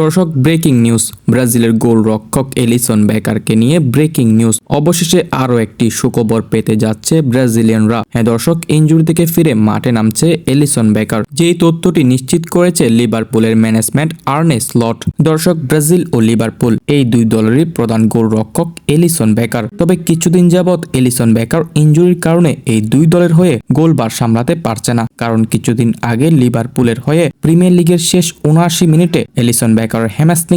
দর্শক, breaking news, ব্রাজিলের গোল রক্ষক এলিসন বেকারকে নিয়ে ব্রেকিং নিউজ। অবশেষে আরও একটি সুখবর পেতে যাচ্ছে ব্রাজিলিয়ানরা। হ্যাঁ দর্শক ইঞ্জুরি থেকে ফিরে মাঠে নামছে এলিসন বেকার। যেই তথ্যটি নিশ্চিত করেছে লিভারপুলের ম্যানেজমেন্ট আর্নে স্লট। দর্শক, ব্রাজিল ও লিভারপুল এই দুই দলেরই প্রধান গোল রক্ষক এলিসন বেকার। তবে কিছুদিন যাবৎ এলিসন বেকার ইনজুরির কারণে এই দুই দলের হয়ে গোলবার সামলাতে পারছে না। কারণ কিছুদিন আগে লিভারপুলের হয়ে প্রিমিয়ার লিগের শেষ উনআশি মিনিটে এলিসন বেকারের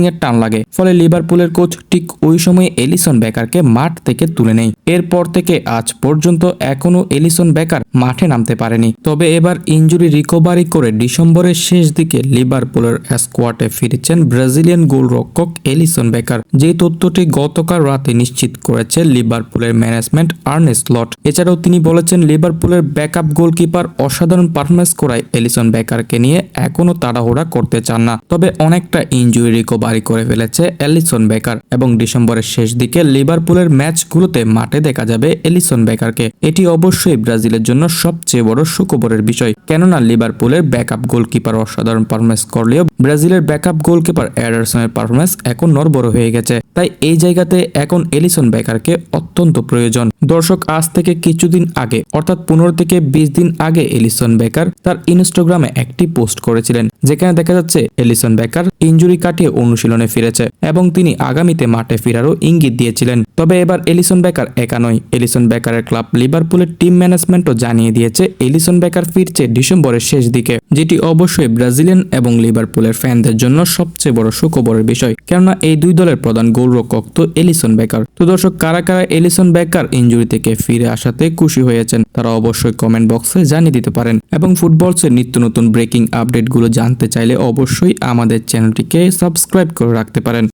এর টান লাগে। ফলে লিভারপুলের কোচ ঠিক ওই সময়ে এলিসন বেকারকে মাঠ থেকে তুলে নেয়। এরপর থেকে আজ পর্যন্ত এখনও এলিসন বেকার মাঠে নামতে পারেনি। তবে এবার ইনজুরি রিকভারি করে ডিসেম্বরের শেষ দিকে লিভারপুলের স্কোয়াডে ফিরেছেন ব্রাজিলিয়ান গোলরক্ষক এলিসন বেকার যে তথ্যটি গতকাল রাতে নিশ্চিত করেছে লিভারপুলের ম্যানেজমেন্ট আর্নেস লট এছাড়াও তিনি বলেছেন লিভারপুলের ব্যাকআপ গোলকিপার অসাধারণ পারফরমেন্স করায় এলিসন বেকারকে নিয়ে এখনও তাড়াহুড়া করতে চান না। তবে অনেকটা ইনজুরি রিকভারি করে ফেলেছে অ্যালিসন বেকার। এবং ডিসেম্বরের শেষ দিকে লিভারপুলের ম্যাচগুলোতে মাঠে দেখা যাবে এলিসন বেকারকে। এটি অবশ্যই ব্রাজিলের জন্য সবচেয়ে বড় সুখবরের বিষয়। কেননা লিভারপুলের ব্যাকআপ গোলকিপার অসাধারণ পারফরমেন্স করলেও ব্রাজিলের ব্যাকআপ গোলকিপার অ্যাডারসনের পারফরমেন্স এখন নরবর হয়ে গেছে। তাই এই জায়গাতে এখন এলিসন বেকারকে অত্যন্ত প্রয়োজন। দর্শক, আজ থেকে কিছুদিন আগে, অর্থাৎ পনেরো থেকে বিশ দিন আগে এলিসন বেকার তার ইনস্টাগ্রামে একটি পোস্ট করেছিলেন, যেখানে দেখা যাচ্ছে এলিসন বেকার ইঞ্জুরি কাটিয়ে অনুশীলনে ফিরেছে এবং তিনি আগামীতে মাঠে ফেরারও ইঙ্গিত দিয়েছিলেন। তবে এবার এলিসন বেকার একা নয়। এলিসন বেকারের ক্লাব লিভারপুলের টিম ম্যানেজমেন্টও জানিয়ে দিয়েছে, এলিসন বেকার ফিরছে ডিসেম্বরের শেষ দিকে, যেটি অবশ্যই ব্রাজিলিয়ান এবং লিভারপুলের ফ্যানদের জন্য সবচেয়ে বড় সুখবরের বিষয়। কেননা এই দুই দলের প্রধান গোলরক্ষক তো এলিসন বেকার। তো দর্শক, কারা কারা এলিসন বেকার ইনজুরি থেকে ফিরে আসাতে খুশি হয়েছেন, তারা অবশ্যই কমেন্ট বক্সে জানিয়ে দিতে পারেন। এবং ফুটবলসের নিত্য নতুন ব্রেকিং আপডেটগুলো জানতে চাইলে অবশ্যই আমাদের চ্যানেলটিকে সাবস্ক্রাইব করে রাখতে পারেন।